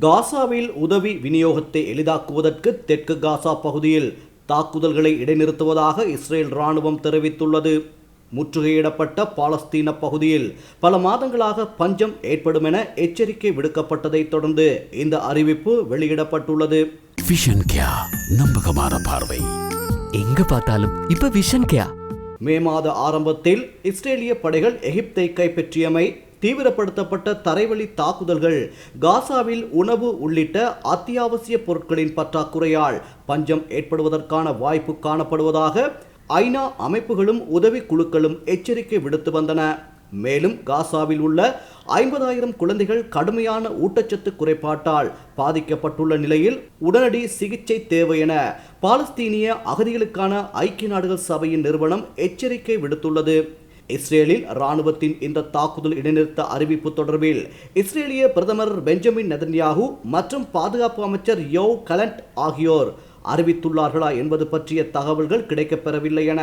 காசாவில் உதவி விநியோகத்தை எளிதாக்குவதற்கு தெற்கு காசா பகுதியில் தாக்குதல்களை இடைநிறுத்துவதாக இஸ்ரேல் ராணுவம் தெரிவித்துள்ளது. முற்றுகையிடப்பட்ட பாலஸ்தீன பகுதியில் பல மாதங்களாக பஞ்சம் ஏற்படும் என எச்சரிக்கை விடுக்கப்பட்டதைத் தொடர்ந்து இந்த அறிவிப்பு வெளியிடப்பட்டுள்ளது. விஷன் கியா நம்பகமான பார்வை. எங்க பார்த்தாலும் இப்ப விஷன் கேயா மே மாத ஆரம்பத்தில் இஸ்ரேலிய படைகள் எகிப்தை கைப்பற்றியமை தீவிரப்படுத்தப்பட்ட தரைவழி தாக்குதல்கள் காசாவில் உணவு உள்ளிட்ட அத்தியாவசிய பொருட்களின் பற்றாக்குறையால் பஞ்சம் ஏற்படுவதற்கான வாய்ப்பு காணப்படுவதாக ஐநா அமைப்புகளும் உதவி குழுக்களும் எச்சரிக்கை விடுத்து வந்தன. மேலும் காசாவில் உள்ள ஐம்பதாயிரம் குழந்தைகள் கடுமையான ஊட்டச்சத்து குறைபாட்டால் பாதிக்கப்பட்டுள்ள நிலையில் உடனடி சிகிச்சை தேவை என பாலஸ்தீனிய அகதிகளுக்கான ஐக்கிய நாடுகள் சபையின் நிறுவனம் எச்சரிக்கை விடுத்துள்ளது. இஸ்ரேலில் ராணுவத்தின் இந்த தாக்குதல் இடைநிறுத்த அறிவிப்பு தொடர்பில் இஸ்ரேலிய பிரதமர் பெஞ்சமின் நெதன்யாகு மற்றும் பாதுகாப்பு அமைச்சர் யோ கலண்ட் ஆகியோர் அறிவித்துள்ளார்களா என்பது பற்றிய தகவல்கள் கிடைக்கப்பெறவில்லை என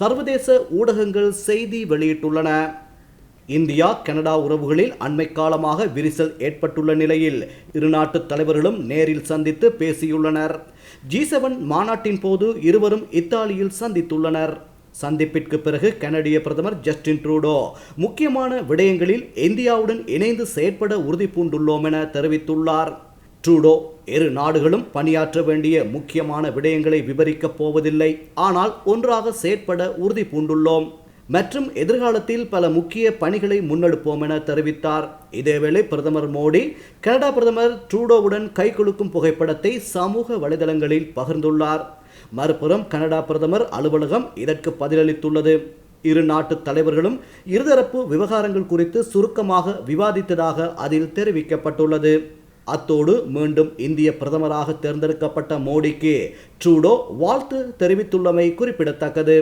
சர்வதேச ஊடகங்கள் செய்தி வெளியிட்டுள்ளன. இந்தியா கனடா உறவுகளில் அண்மை காலமாக விரிசல் ஏற்பட்டுள்ள நிலையில் இரு நாட்டு தலைவர்களும் நேரில் சந்தித்து பேசியுள்ளனர். ஜி செவன் மாநாட்டின் போது இருவரும் இத்தாலியில் சந்தித்துள்ளனர். சந்திப்பிற்கு பிறகு கனடிய பிரதமர் ஜஸ்டின் ட்ரூடோ. முக்கியமான விடயங்களில் இந்தியாவுடன் இணைந்து செயற்பட உறுதி பூண்டுள்ளோம் என தெரிவித்துள்ளார். ட்ரூடோ இரு நாடுகளும் பணியாற்ற வேண்டிய முக்கியமான விடயங்களை விவரிக்கப் போவதில்லை. ஆனால் ஒன்றாக செயற்பட உறுதி பூண்டுள்ளோம் மற்றும் எதிர்காலத்தில் பல முக்கிய பணிகளை முன்னெடுப்போம் என தெரிவித்தார். இதேவேளை பிரதமர் மோடி கனடா பிரதமர் ட்ரூடோவுடன் கைகுலுக்கும் புகைப்படத்தை சமூக வலைதளங்களில் பகிர்ந்துள்ளார். மறுபுறம் கனடா பிரதமர் அலுவலகம் இதற்கு பதிலளித்துள்ளது. இரு நாட்டு தலைவர்களும் இருதரப்பு விவகாரங்கள் குறித்து சுருக்கமாக விவாதித்ததாக அதில் தெரிவிக்கப்பட்டுள்ளது. அத்தோடு மீண்டும் இந்திய பிரதமராக தேர்ந்தெடுக்கப்பட்ட மோடிக்கு ட்ரூடோ வாழ்த்து தெரிவித்துள்ளமை குறிப்பிடத்தக்கது.